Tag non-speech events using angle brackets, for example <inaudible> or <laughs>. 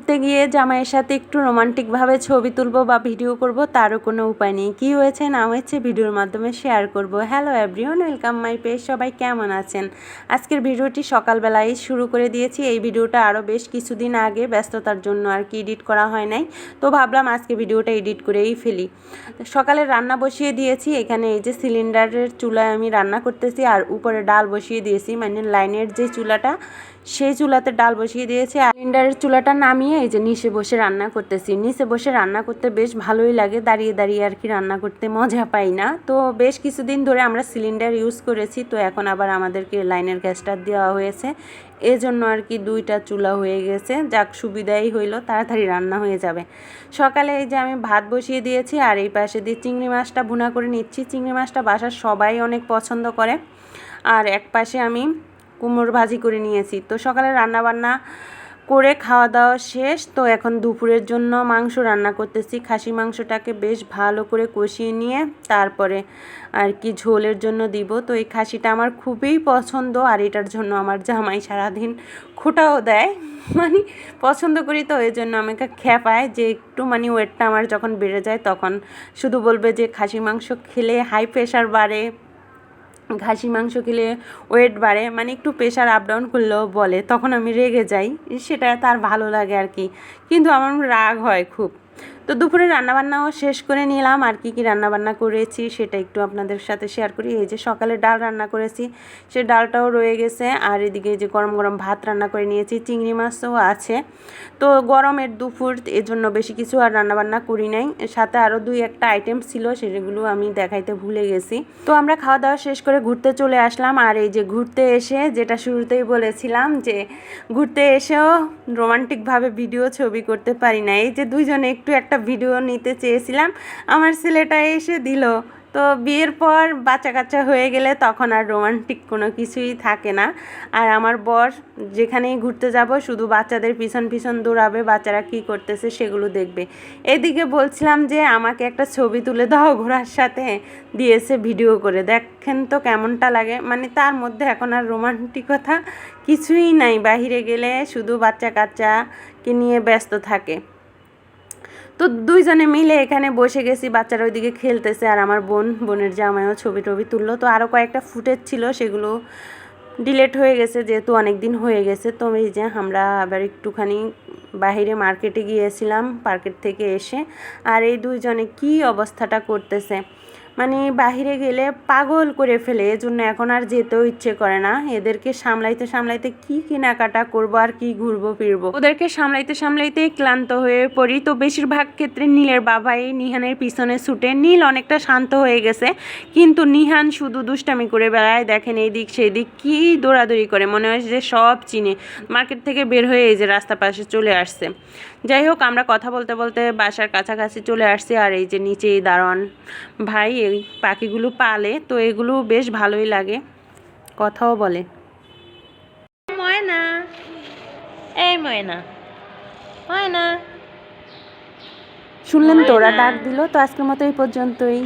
ঘুরতে গিয়ে জামাইয়ের সাথে একটু রোমান্টিকভাবে ছবি তুলবো বা ভিডিও করব, তারও কোনো উপায় নেই। কী হয়েছে না হয়েছে ভিডিওর মাধ্যমে শেয়ার করব। Hello everyone welcome my page সবাই কেমন আছেন? আজকের ভিডিওটি সকালবেলায় শুরু করে দিয়েছি। এই ভিডিওটা আরও বেশ কিছুদিন আগে ব্যস্ততার জন্য আর কি এডিট করা হয় নাই। তো ভাবলাম আজকে ভিডিওটা এডিট করেই ফেলি। সকালে রান্না বসিয়ে দিয়েছি। এখানে এই যে সিলিন্ডারের চুলায় আমি রান্না করতেছি আর উপরে ডাল বসিয়ে দিয়েছি। মানে লাইনের যে চুলাটা সেই চুলাতে ডাল বসিয়ে দিয়েছি। সিলিন্ডারের চুলাটা নামিয়ে এই যে নিচে বসে রান্না করতেছি। নিচে বসে রান্না করতে বেশ ভালোই লাগে। দাঁড়িয়ে দাঁড়িয়ে আর কি রান্না করতে মজা পাই না। তো বেশ কিছুদিন ধরে আমরা সিলিন্ডার ইউজ করেছি। তো এখন আবার আমাদেরকে লাইনের গ্যাসটা দেওয়া হয়েছে। এজন্য আর কি দুইটা চুলা হয়ে গেছে। যাক, সুবিধাই হইল। তাড়াতাড়ি রান্না হয়ে যাবে। সকালে এই যে আমি ভাত বসিয়ে দিয়েছি আর এই পাশে দিয়ে চিংড়ি মাছটা ভুনা করে নিচ্ছি। চিংড়ি মাছটা বাসার সবাই অনেক পছন্দ করে। আর এক পাশে আমি কুমড়োর ভাজি করে নিয়েছি। তো সকালে রান্না বান্না করে খাওয়া দাওয়া শেষ। তো এখন দুপুরের জন্য মাংস রান্না করতেছি। খাসি মাংসটাকে বেশ ভালো করে কষিয়ে নিয়ে তারপরে আর কি ঝোলের জন্য দিব। তো এই খাসিটা আমার খুবই পছন্দ আর এটার জন্য আমার জামাই সারাদিন খোটাও দেয়। <laughs> মানে পছন্দ করি তো, এই জন্য আমাকে খেপায় যে একটু মানে ওয়েটটা আমার যখন বেড়ে যায় তখন। শুধু বলবে যে খাসি মাংস খেলে হাই প্রেশার বাড়ে। খাসি, মাংস খেলে ওয়েট বাড়ে মানে একটু প্রেশার আপ ডাউন করলেও বলে, তখন আমি রেগে যাই, সেটা তার ভালো লাগে আর কি। কিন্তু আমার রাগ হয় খুব। তো দুপুরে রান্নাবান্নাও শেষ করে নিলাম। আর কি কি রান্নাবান্না করেছি সেটা একটু আপনাদের সাথে শেয়ার করি। এই যে সকালে ডাল রান্না করেছি, সে ডালটাও রয়ে গেছে। আর এদিকে যে গরম গরম ভাত রান্না করে নিয়েছি, চিংড়ি মাছও আছে। তো গরমের দুপুর, এজন্য বেশি কিছু আর রান্নাবান্না করি নাই। সাথে আরও দুই একটা আইটেম ছিল, সেগুলো আমি দেখাইতে ভুলে গেছি। তো আমরা খাওয়া দাওয়া শেষ করে ঘুরতে চলে আসলাম। আর এই যে ঘুরতে এসে, যেটা শুরুতেই বলেছিলাম যে ঘুরতে এসেও রোমান্টিকভাবে ভিডিও ছবি করতে পারি না এই যে দুইজনে একটু একটা ভিডিও নিতে চেয়েছিলাম। আমার ছেলেটা এসে দিল। তো বিয়ের পর বাচ্চা কাচ্চা হয়ে গেলে তখন আর রোমান্টিক কোনো কিছুই থাকে না। আর আমার বর যেখানেই ঘুরতে যাব, শুধু বাচ্চাদের পিছন পিছন দৌড়াবে, বাচ্চারা কি করতেছে সেগুলো দেখবে। এদিকে বলছিলাম যে, আমাকে একটা ছবি তুলে দাও ঘোড়ার সাথে। দিয়েছে ভিডিও করে। দেখেন তো কেমনটা লাগে। মানে তার মধ্যে এখন আর রোমান্টিকতা কিছুই নাই। বাহিরে গেলে শুধু বাচ্চা কাচ্চাকে নিয়ে ব্যস্ত থাকে। তো দুইজনে মিলে এখানে বসে গেছি, বাচ্চারা ওইদিকে খেলতেছে আর আমার বোন, বোনের জামাইও ছবি টবি তুললো। তো আরও কয়েকটা ফুটেজ ছিল, সেগুলো ডিলেট হয়ে গেছে, যেহেতু অনেক দিন হয়ে গেছে। তো এই যে আমরা আবার একটুখানি বাহিরে মার্কেটে গিয়েছিলাম মার্কেট থেকে এসে। আর এই দুইজনে কি অবস্থাটা করতেছে? মানে বাহিরে গেলে পাগল করে ফেলে, এজন্য এখন আর যেতেও ইচ্ছে করে না। এদেরকে সামলাইতে সামলাইতে কি কেনাকাটা করব আর কি ঘুরবো, ফিরবো? ওদেরকে সামলাইতে সামলাইতে ক্লান্ত হয়ে পড়ি। তো বেশিরভাগ ক্ষেত্রে নীলের বাবাই নিহানের পিছনে ছুটে, নীল অনেকটা শান্ত হয়ে গেছে। কিন্তু নিহান শুধু দুষ্টামি করে বেড়ায়। দেখেন এই দিক সেই দিক কি দৌড়াদৌড়ি করে, মনে হয় যে সব চিনে। মার্কেট থেকে বের হয়ে এই যে রাস্তা পাশে চলে আসছে। যাই হোক, আমরা কথা বলতে বলতে বাসার কাছাকাছি চলে আসছি, আর এই যে নিচেই দারোয়ান। ভাই এই পাখিগুলো পালে তো এগুলো বেশ ভালোই লাগে। কথাও বলে। ময়না। এই ময়না। ময়না। শুনলেন তোরা ডাক দিল তো আজকের মতো এই পর্যন্তই।